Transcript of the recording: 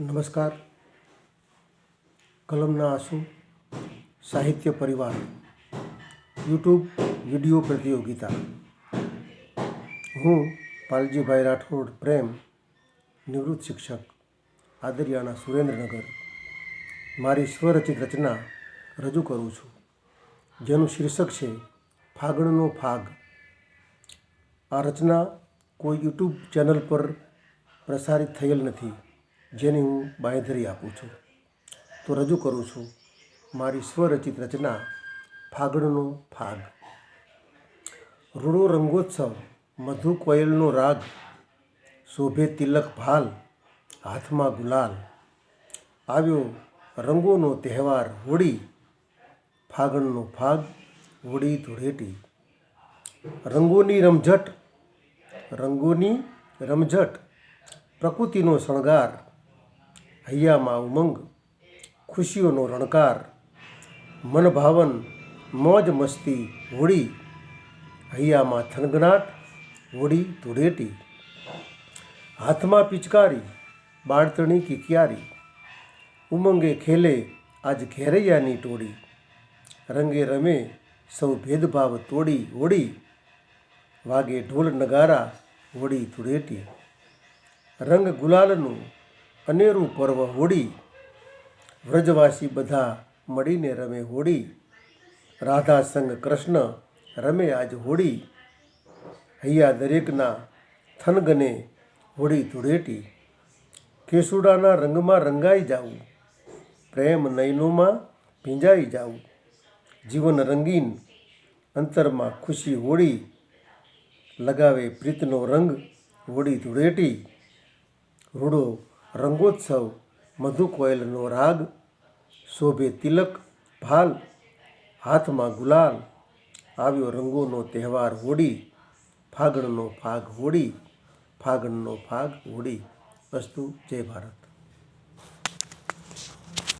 નમસ્કાર. કલમના આંસુ, સાહિત્ય પરિવાર, યુટ્યુબ વીડિયો પ્રતિયોગિતા. હું પાલજીભાઈ રાઠોડ, પ્રેમ, નિવૃત્ત શિક્ષક, આદરિયાના સુરેન્દ્રનગર. મારી સ્વરચિત રચના રજૂ કરું છું. જેનું શીર્ષક છે, ફાગણનો ફાગ. આ રચના કોઈ યુટ્યુબ ચેનલ પર પ્રસારિત થયેલ નથી. જેની હું બાંયધરી આપું છું. તો રજૂ કરું છું, મારી સ્વરચિત રચના ફાગણનો ફાગ. રૂડો રંગોત્સવ, મધુ કોયલનો રાગ, શોભે તિલક ભાલ, હાથમાં ગુલાલ. આવ્યો રંગોનો તહેવાર હોળી, ફાગણનો ફાગ, હોળી ધૂળેટી. રંગોની રમઝટ રંગોની રમઝટ, પ્રકૃતિનો શણગાર હૈયામાં ઉમંગ ખુશીઓનો રણકાર, મનભાવન, મોજ મસ્તી, હોળી, હૈયામાં થનગનાટ, હોળી ધૂળેટી, હાથમાં પિચકારી, બાળતણી કિકિયારી, ઉમંગે ખેલે આજ ઘેરૈયાની ટોળી, રંગે રમે સૌ ભેદભાવ તોડી ઓળી, વાગે ઢોલ નગારા, હોળી ધૂળેટી, રંગ ગુલાલનું અનેરું પર્વ હોળી વ્રજવાસી બધા મળીને રમે હોળી રાધા સંગ કૃષ્ણ રમે આજ હોળી હૈયા દરેકના થનગને હોળી ધૂળેટી. કેસુડાના રંગમાં રંગાઈ જાવું. પ્રેમ નયનોમાં ભીંજાઈ જાવું. જીવન રંગીન અંતરમાં ખુશી હોળી લગાવે પ્રીતનો રંગ હોળી ધૂળેટી. રૂડો રંગોત્સવ મધુ કોયલનો રાગ, શોભે તિલક, ભાલ, હાથમાં ગુલાલ, આવ્યો રંગોનો તહેવાર હોળી, ફાગણનો ફાગ હોળી, ફાગણનો ફાગ હોળી. અસ્તુ, જય ભારત.